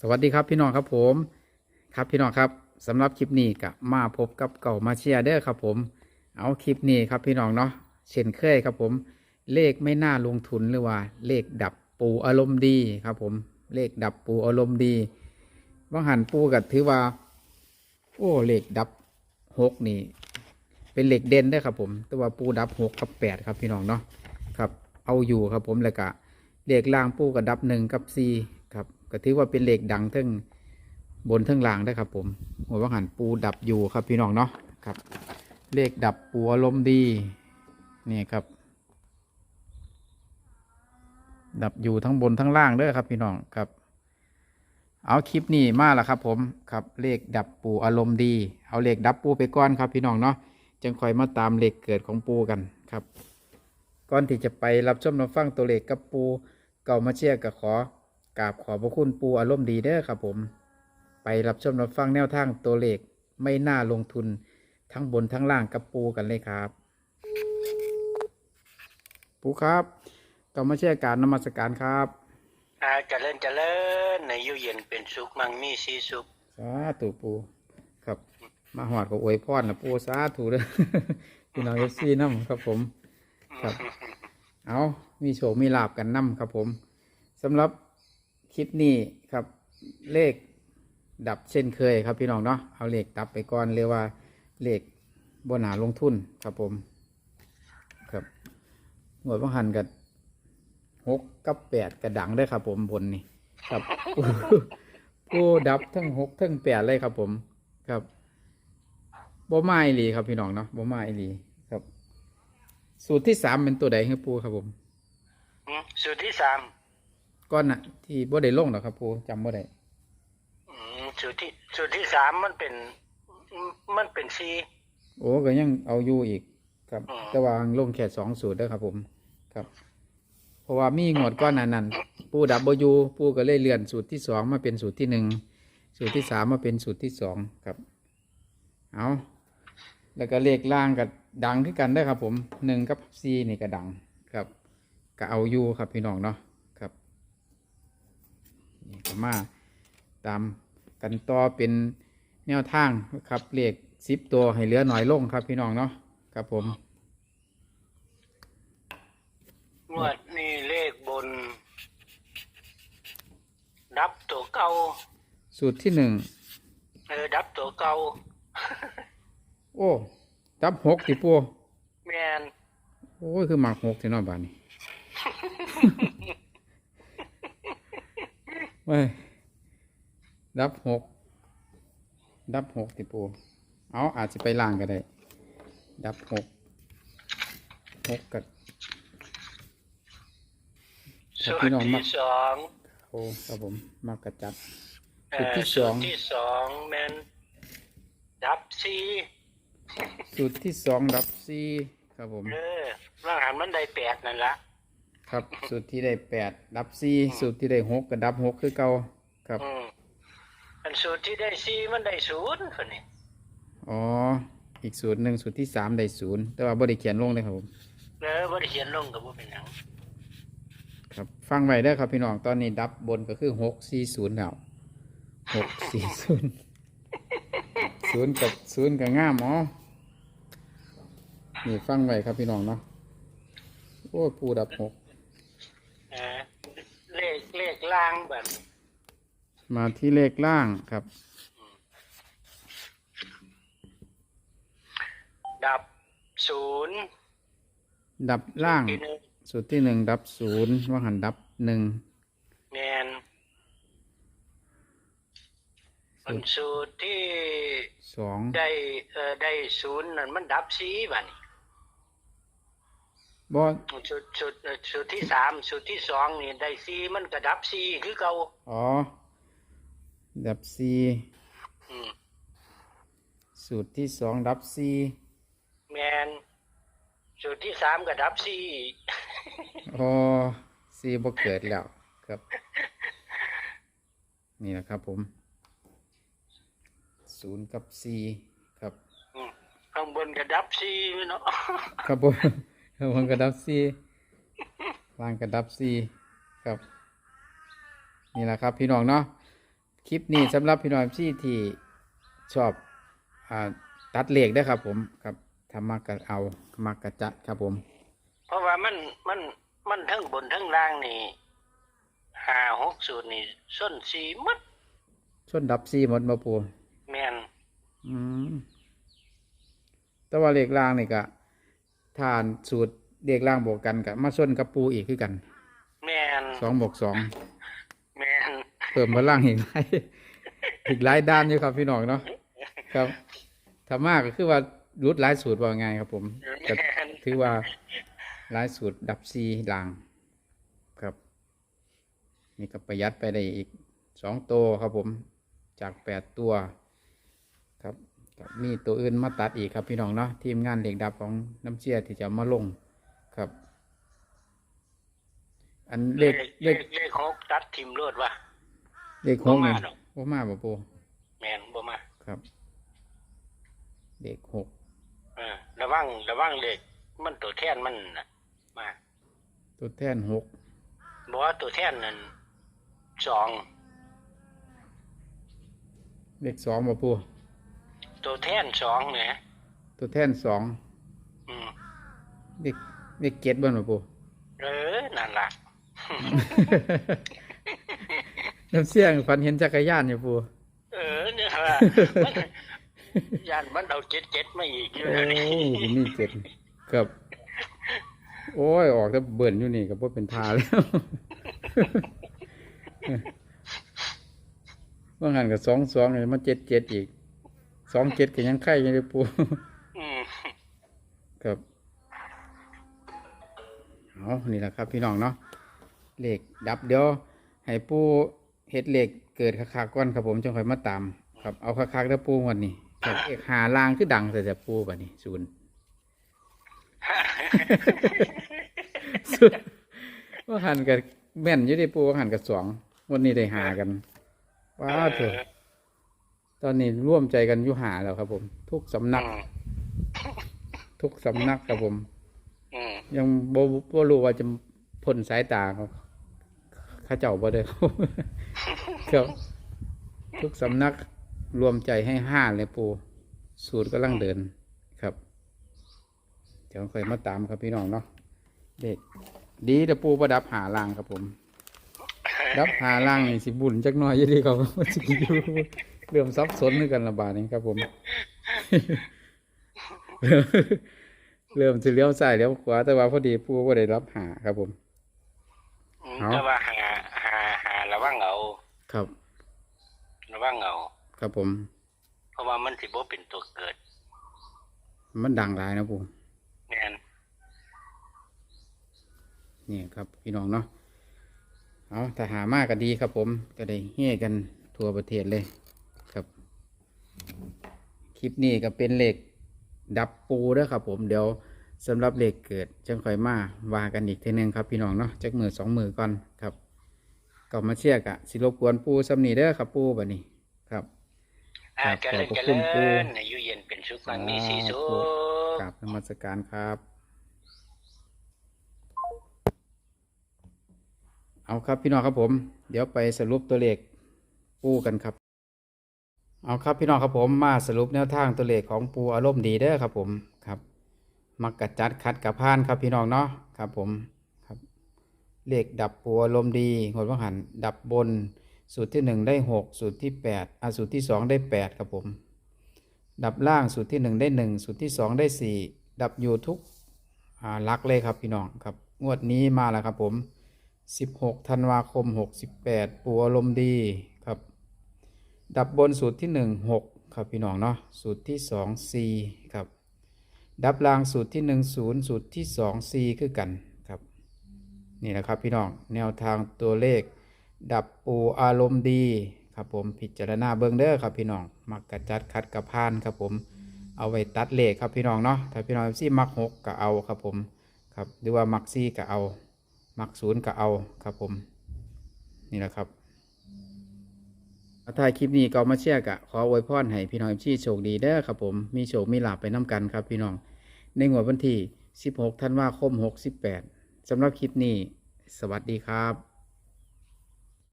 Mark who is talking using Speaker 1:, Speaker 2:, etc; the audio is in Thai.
Speaker 1: สวัสดีครับพี่น้องครับผม ครับพี่น้องครับสำหรับคลิปนี้ก็มาพบกับเก่ามาเชียร์เด้อครับผม เอาคลิปนี้ครับพี่น้องเนาะเช่นเคยครับผม เลขไม่น่าลงทุนหรือว่า เลขดับปูอารมณ์ดีครับผม เลขดับปูอารมณ์ดีว่างหันปูกับถือว่า โอ้เลขดับหกนี่ เป็นเลขเด่นได้ครับผมแต่ว่าปูดับหกกับแปดครับพี่น้องเนาะครับ เอาอยู่ครับผมแล้วก็เลขล่างปูกับดับหนึ่งกับสี่ ก็ถือว่าเป็นเหลขดังทั้งบนทั้งล่างได้ครับ ผมหัวว่างหันปูดับอยู่ครับพี่น้องเนาะครับเลขดับปูอารมณ์ดีนี่ครับ ดับอยู่ทั้งบนทั้งล่างเด้อครับ พี่น้องครับ เอาคลิปนี้มาแล้วครับ ผมครับเลขดับปูอารมณ์ดี เอาเลขดับปูไปก่อนครับ พี่น้องเนาะจึงคอยมาตามเลขเกิดของปูกันครับ ก่อนที่จะไปรับชมรับฟังตัวเลขกับปูเก่ามาเชียร์กับขอ กราบขอบพระคุณปูอารมณ์ดีเด้อครับผม ไปรับชมรับฟังแนวทางตัวเลขไม่น่าลงทุนทั้งบนทั้งล่างกับปูกันเลยครับ ปูครับเก่ามาเชียร์การนมัสการครับ
Speaker 2: อาเจริญเจริญในอยู่เย็นเป็นสุขมั่งมีสีสุข
Speaker 1: สาธุปูครับ มาหอดก็อวยพรนะปูสาธุเด้อพี่น้องเอฟซีน้ำครับผม ครับ เอามีโชคมีลาบกันน้ำครับผมสำหรับ คลิปนี้ครับเลขดับเช่นเคยครับพี่น้องเนาะเอาเลขดับไปก่อนเรียกว่าเลขบนหาลงทุนครับผม ครับหน่วยพังหันกับหกกับแปดกระดังได้ครับผมบนนี่ครับผู้ดับทั้งหกทั้งแปดเลยครับผม ครับบ่มาอีหลีครับพี่น้องเนาะบ่มาอีหลีครับ สูตรที่สามเป็นตัวใดครับปูครับผ
Speaker 2: ม สูตรที่สาม
Speaker 1: ก้อนน่ะ ที่บ่ได้ลงหรอกครับปูจำบ่ได้
Speaker 2: อืมสูตรที่สูตรที่สามมันเป็น มันเป็นสี
Speaker 1: โอ้ก็ยังเอาอยู่อีกครับ
Speaker 2: อืม
Speaker 1: แต่ว่าลงแค่สองสูตรเด้อครับ ผม ครับ เพราะว่ามีงวดก้อนนั้นนั้นปูดับบ่อยู่ปูก็เลยเลื่อนสูตรที่สองมาเป็นสูตรที่หนึ่งสูตรที่สามมาเป็นสูตรที่สองครับ เอาแล้วก็เลขล่างกับดังขึ้นกันได้อครับ ผมหนึ่งกับซีนี่ก็ดังครับก็เอาอยู่ครับพี่น้องเนาะครับ นี่ก็มาตามกันต่อเป็นแนวทางครับเลขสิบตัวให้เหลือหน่อยลงครับพี่น้องเนาะครับผม
Speaker 2: งวดนี่เลขบน ดับตัวเก่า
Speaker 1: สูตรที่หนึ่ง
Speaker 2: เออดับตัวเก่า
Speaker 1: โอ้ ดับหกติปู
Speaker 2: แมน
Speaker 1: โอ้ยคือหมากหกที่นอนบ้านนี่ เว้ยดับหกดับหกติปูเอาอาจจะไปล่างก็ได้ ดับหกหกกับครับ
Speaker 2: สูต
Speaker 1: พี่
Speaker 2: ร
Speaker 1: น้องมัก
Speaker 2: ที่สอง
Speaker 1: โอ้ครับผมมากระจัด
Speaker 2: เอ่
Speaker 1: สูตร
Speaker 2: อ
Speaker 1: ที่ส
Speaker 2: สู
Speaker 1: อ
Speaker 2: ต
Speaker 1: ง
Speaker 2: รที่สองแมนดับสี
Speaker 1: สูตรที่สองดับสี่ครับผม
Speaker 2: เออร่างหันมันได้แปดนั่นละ
Speaker 1: ครับ สูตรที่ได้แปดดับสี่สูตรที่ได้หกกับดับหกคือเก่าครับ
Speaker 2: อืมอันสูตรที่ได้สีมันได้ศูนย์คนนี้
Speaker 1: อ๋อ อีกสูตรหนึ่งสูตรที่สามได้ศูนย์แต่ว่าบ่ได้เขียนลงเลยครับผม
Speaker 2: เออบ่ได้เขียนลงกับว่าเป็นหยัง
Speaker 1: ครับฟังไว้ได้อครับพี่น้องตอนนี้ดับบนก็คือหกสี่ศูนย์แล้วหกสี่ศูนย์ศูนย์กับศูนย์กับง่ามอ๋อนี่ฟังไว้ครับพี่น้องเนาะโอ้ยปูดับหก
Speaker 2: เออเลขเลขล่างแบบ
Speaker 1: มาที่เลขล่างครับ
Speaker 2: ดับศูนย์
Speaker 1: ดับล่าง
Speaker 2: ที่หนึ่ง
Speaker 1: สูตรที่หนึ่งดับศูนย์ว่าหันดับหนึ่ง
Speaker 2: แมนอันสูตรที่
Speaker 1: สอง
Speaker 2: ได้เอ่อได้ศูนย์นั่นมันดับสีบัดนี้
Speaker 1: บ่
Speaker 2: สูตรสูตรเอ่อสูตรที่สามสูตรที่สองนี่ได้สีมันก็ดับสีคือเก่า
Speaker 1: อ๋อ ดับสี่
Speaker 2: อืม
Speaker 1: สูตรที่สองดับสี่
Speaker 2: แมนสูตรที่สามก็ดับสี
Speaker 1: อ๋อสี่บ่เกิดแล้วครับ นี่แหละครับผมศูนย์กับสี่ครับ
Speaker 2: อืมข้างบนก็ดับสีเนาะ
Speaker 1: ครับผม ครับผมกระดับสี่ล่างกระดับสี่ครับนี่แหละครับพี่น้องเนาะคลิปนี้สำหรับพี่น้องที่ที่ชอบอ่าตัดเลขได้อครับ ผมครับทำมากกะเอามากกะจัดครับผม
Speaker 2: เพราะว่ามันมันมันทั้งบนทั้งล่างนี่ห้าหกศูนย์นี่ส้นสีมัด
Speaker 1: ส่วนดับซีหมดมาปู
Speaker 2: แมน
Speaker 1: อืมแต่ว่าเลขล่างนี่ก็ ทานสูตรเลขล่างบวกกันกับมาส่วนกับปูอีกคือกัน
Speaker 2: แมน
Speaker 1: สองบวกสอง
Speaker 2: แมน
Speaker 1: เพิ่มพลังอีกหลายอีกหลายด้านอยู่ครับพี่น้องเนาะครับถ้ามากก็คือว่ารุดหลายสูตรว่าไงครับผมก็
Speaker 2: แมน
Speaker 1: ถือว่าหลายสูตรดับซีลางครับ นี่ก็ประหยัดไปได้อีกสองตัวครับผมจากแปดตัว ครับกับมีตัวอื่นมาตัดอีกครับพี่น้องเนาะทีมงานเหล็กดับของน้ำเชี่ยที่จะมาลงครับ อันเลขเล
Speaker 2: เล
Speaker 1: ข
Speaker 2: ขเลขหกตัดทิมโลดว่ะ
Speaker 1: เลขหก
Speaker 2: บ่
Speaker 1: นี่
Speaker 2: มาดอก
Speaker 1: ว่ามาบ่ปู
Speaker 2: แมนบ่มา
Speaker 1: ครับเลขหก
Speaker 2: เออระวังระวังเลขมันตัวแทนมันน่ะมา
Speaker 1: ตัวแทนหก
Speaker 2: บอกว่าตัวแทนนั่นสอง
Speaker 1: เลขสองบ่ปู
Speaker 2: ตัวแทนสองเนี่ย
Speaker 1: ตัวแทนสอง
Speaker 2: อืม
Speaker 1: เลขเลขเจ็ดบ่บ่ปู
Speaker 2: เออนั่นล่ะ
Speaker 1: น้ำเสียงฝันเห็นจักรยานอยู่ปู
Speaker 2: เออเนี่ยว่ามันยานมันเอาเจ็ดเจ็ดมาอีกอยู่
Speaker 1: โอ้
Speaker 2: เดี๋ยวนี้
Speaker 1: มีเจ็ดครับ โอ้ย ออกแต่เบิ่นอยู่นี่ก็บ่เป็นทาแล้ว ว่างันกับสองสองเลยมันเจ็ดเจ็ดอีก สองเจ็ดก็ยังไข่อยู่เลยปู
Speaker 2: อืม
Speaker 1: ครับเอานี่แหละครับพี่น้องเนาะเลขดับเดี๋ยวให้ปูเฮ็ดเลขเกิดคักๆก่อนครับผมจังค่อยมาตามครับเอาคักๆแล้วปูวันนี้ครับเลขหาลางคือดังแต่แต่ปูบัดนี้ศูนย์ศูนย์ว่าหันกับแม่นอยู่ที่ปูว่าหันกับสองวันนี้ได้หากันว้าวเถอะ ตอนนี้ร่วมใจกันอยู่หาแล้วครับผม ทุกสำนัก
Speaker 2: อืม
Speaker 1: ทุกสำนักครับผม
Speaker 2: อืม
Speaker 1: ยังบ่บ่รู้ว่าจะพ้นสายตาเขาเข้าเจ้าบ่ได้ครับ ทุกสำนักรวมใจให้ห้าเลยปูสูตรกำลังเดินครับ เดี๋ยวค่อยมาตามครับพี่น้องเนาะเด็กดีแต่ปูประดับหาลางครับผมรับหาล่างนี่สิบุญจักหน่อยอยี่ดีครับสิอยู่ เริ่มซับซ้อนด้วยกันระบาดนี้ครับ ผม เริ่มสิเลี้ยวซ้ายเลี้ยวขวาแต่ว่าพอดีปูก็ได้รับหาครับ ผม
Speaker 2: อืม
Speaker 1: เอา
Speaker 2: แต่ว่าหาหาหาระวังเอา
Speaker 1: ครับ
Speaker 2: ระวังเอา
Speaker 1: ครับผม
Speaker 2: เพราะว่ามันสิบ่เป็นตัวเกิด
Speaker 1: มันดังหลายนะปู
Speaker 2: แม่น
Speaker 1: นี่ครับพี่น้องเนาะเอาถ้าหามากก็ดีครับผมก็ได้เฮ่กันทั่วประเทศเลยครับ คลิปนี้ก็เป็นเหล็กดับปูเด้อครับผมเดี๋ยวสำหรับเหล็กเกิดจังค่อยมาว่ากันอีกทีหนึงครับพี่น้องเนาะจักมือสองมือก่อนครับก็มาเชียร์กะสิรบกวนปูสำนีเด้อครับปูบัดนี้ครับ
Speaker 2: อ่า
Speaker 1: ครั
Speaker 2: เจ
Speaker 1: บ
Speaker 2: ริญ
Speaker 1: ขอบ
Speaker 2: เจ
Speaker 1: คุ
Speaker 2: ริ
Speaker 1: ณครู
Speaker 2: ญอายุเย็นเป็นสุขมันมีสีสุข
Speaker 1: กราบนมัสการครับ เอาครับพี่น้องครับผม เดี๋ยวไปสรุปตัวเลขปูกันครับ เอาครับพี่น้องครับผมมาสรุปแนวทางตัวเลขของปูอารมณ์ดีเด้อครับผมครับมักกะจัดคัดกับพานครับพี่น้องเนาะครับผมครับเลขดับปูอารมณ์ดีงดว่าหันดับบนสูตรที่หนึ่งได้หกสูตรที่แปดอ่าสูตรที่สองได้แปดครับผม ดับล่างสูตรที่หนึ่งได้หนึ่งสูตรที่สองได้สี่ดับอยู่ทุกอ่าลักเลยครับพี่น้องครับงวดนี้มาแล้วครับผมสิบหกธันวาคมหกสิบแปดปูอารมณ์ดี ดับบนสูตรที่หนึ่งหกครับพี่น้องเนาะสูตรที่สองซีครับ ดับล่างสูตรที่หนึ่งศูนย์สูตรที่สองซีคือกันครับ นี่แหละครับพี่น้องแนวทางตัวเลข ดับปูอารมณ์ดีครับผมพิจารณาเบิ้งเด้อครับพี่น้องมักกระจัดคัดกระพานครับผมเอาไว้ตัดเลขครับพี่น้องเนาะถ้าพี่น้องซี่มักหกก็เอาครับผมครับหรือว่ามักซี่ก็เอา มักศูนย์ก็เอาครับผมนี่แหละครับ ถ้าคลิปนี้ก็มาเชียร์กะขออวยพรให้พี่น้องที่โชคดีเด้อครับผมมีโชคมีลาบไปน้กันครับพี่น้อง ในงวดวันที่ 16 ธันวาคม 68สำหรับคลิปนี้ สวัสดีครับ